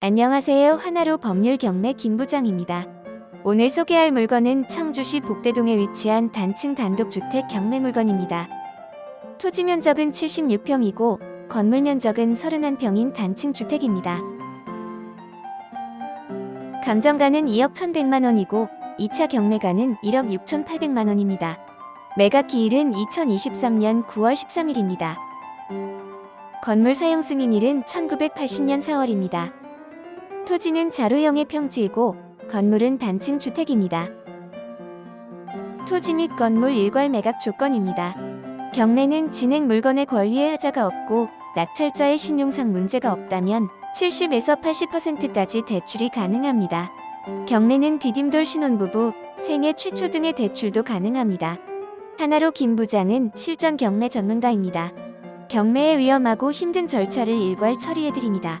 안녕하세요. 하나로 법률 경매 김부장입니다. 오늘 소개할 물건은 청주시 복대동에 위치한 단층 단독주택 경매 물건입니다. 토지 면적은 76평이고 건물 면적은 31평인 단층 주택입니다. 감정가는 2억 1,100만 원이고 2차 경매가는 1억 6,800만 원입니다. 매각 기일은 2023년 9월 13일입니다. 건물 사용 승인일은 1980년 4월입니다. 토지는 자루형의 평지이고 건물은 단층 주택입니다. 토지 및 건물 일괄 매각 조건입니다. 경매는 진행 물건의 권리에 하자가 없고 낙찰자의 신용상 문제가 없다면 70에서 80%까지 대출이 가능합니다. 경매는 디딤돌 신혼부부, 생애 최초 등의 대출도 가능합니다. 하나로 김 부장은 실전 경매 전문가입니다. 경매의 위험하고 힘든 절차를 일괄 처리해드립니다.